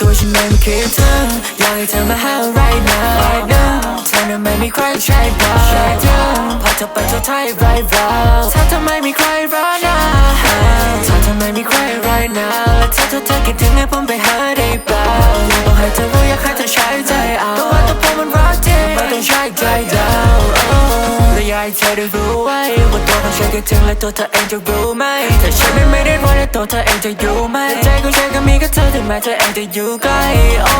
มัวฉันคิดถึงอยากให้เธอมาหา right now right now เธอนั้นไม่มีใครใช่ป่ะใช่เธอพอเธอไปเธอไทย right now ถ้าเธอไม่มีใคร right now ถ้าเธอไม่มีใคร right now และถ้าเธอเธอคิดถึงให้ผมไปหาได้เปล่าบอกให้เธอรู้อยากให้เธอใช้ใจเอาแต่ว่าตัวผมมันรักจริงไม่ต้องใช้ใจเดา อยากให้เธอได้รู้ไว้ว่าตัวของฉันคิดถึงและตัวเธอเองจะรู้ไหมถ้าฉันไม่ไม่ได้รู้และตัวเธอเองจะอยู่ไหมใจของฉันก็มีกับเธอถึงแม้เธอเองจะอยู่ไกลโอ้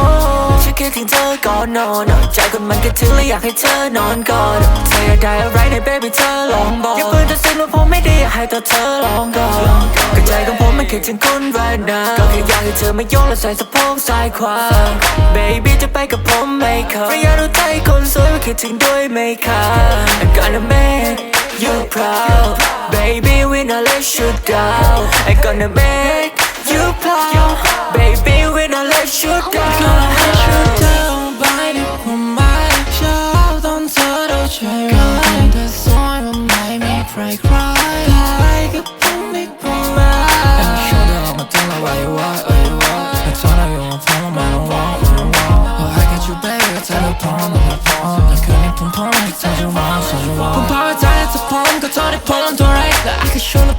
ฉันคิดถึงเธอก่อนนอนใจคนมันคิดถึงและอยากให้เธอนอนก่อนเธออยากได้อะไรใน baby เธอลองบอกอย่าเพิ่งตัดสินว่าผมไม่ดีอยากให้ตัวเธอลองก่อนก็ใจของผมมันคิดถึงคุณ right now ก็แค่อยากให้เธอมาโยนและใส่สะโพกซ้ายขวา baby จะไปกับผมไหมครับไม่อยากรู้ใจคนสวยมาคิดถึงด้วยไหมครับ I'm gonna make you proud baby we not let you down I'm gonna make you proud baby we not let you down เธอไปด้วยความหมายชอบตอนเธ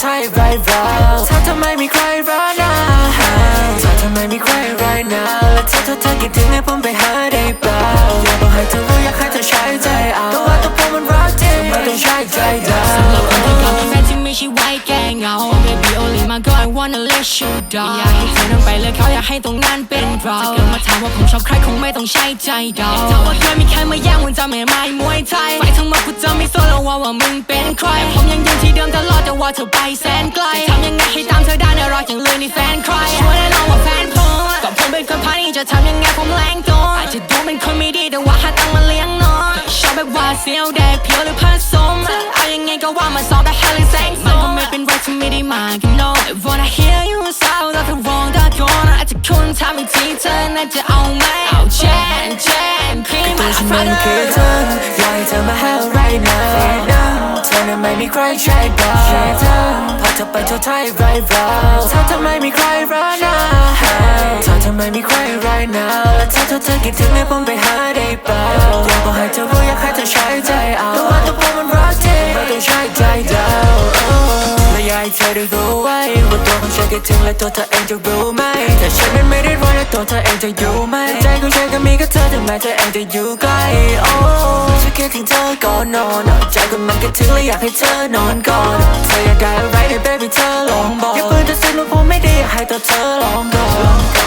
เธอไปเธอไทย right now ถ้าเธอไม่มีใคร right now ถ้าเธอไม่มีใคร right now และถ้าเธอเธอคิดถึงให้ผมไปหาได้เปล่าอยากบอกให้เธอรู้อยากให้เธอใช้ใจเอาแต่ว่าตัวผมมันรักจริงไม่ต้องใช้ใจเดาก็มีแฟนที่ไม่ใช่ไว้แกล้งเหงา Baby only my girl I wanna let you down อยากให้เธอนั้นไปเลยเขาอยากให้ตรงนั้นเป็นเราจะเกิดมาถามว่าผมชอบใครคงไม่ต้องใช้ใจเดาถ้าว่าเคยมีใครมาแย่งมันจะไม่ไม่มวยไทยไฟทั้งหมดกูจะไม่สนแล้วว่าว่ามึงเป็นใครแต่ผมยังยืนที่ เดิมตลอดแต่ว่าเธอไปแสนไกลจะทำยังไงให้ตามเธอได้ในรักอย่างเลยในแฟนใครช่วยแน่นอนว่าแฟนผมก็ผมเป็นคนพานี่จะทำยังไงผมแรงตัวอาจจะดูเป็นคนไม่ดีแต่ว่าหาตังค์มาเลี้ยงน้องชอบแบบว่าเสียวแดกเพียวหรือผสมเอายังไงก็ว่ามาสอบแต่ hell is ain't มันก็ไม่เป็นไรที่ไม่ได้มากัน no I wanna hear you sound of the wrong that gonna อาจจะคุณทำให้ทีเธอน่าจะเอาไหมเอาแจนแจนพี่ตัมาวฉันฟัมังนเธคืออเธออยากให้เธอมาหา right now ไม่มีใครใช่ป่ะใช่เธอพอเธอไปเธอไทย right now ถ้าเธอทำไม่มีใคร right now ถ้าเธอไม่มีใคร right now และถ้าเธอเธอคิดถึงให้ผมไปหาได้เปล่าอยากบอกให้เธอรู้อยากให้เธอใช้ใจเอาแต่ว่าตัวผมมันรักจริงไม่ต้องใช้ใจเดาและอยากให้เธอได้รู้ไว้ว่าตัวของฉันคิดถึงและตัวเธอเองจะรู้ไหมแต่ฉันนั้นไม่ได้รู้และตัวเธอเองจะอยู่ไหม เธอถึงแม้เธอเองจะอยู่ไกลโอ้ฉันคิดถึงเธอก่อนนอนใจก็มันคิดถึงและอยากให้เธอนอนก่อนเธออยากได้อะไรใน baby เธอลองบอกอย่าเพิ่งตัดสินว่าผมไม่ดีอยากให้ตัวเธอลองก่อน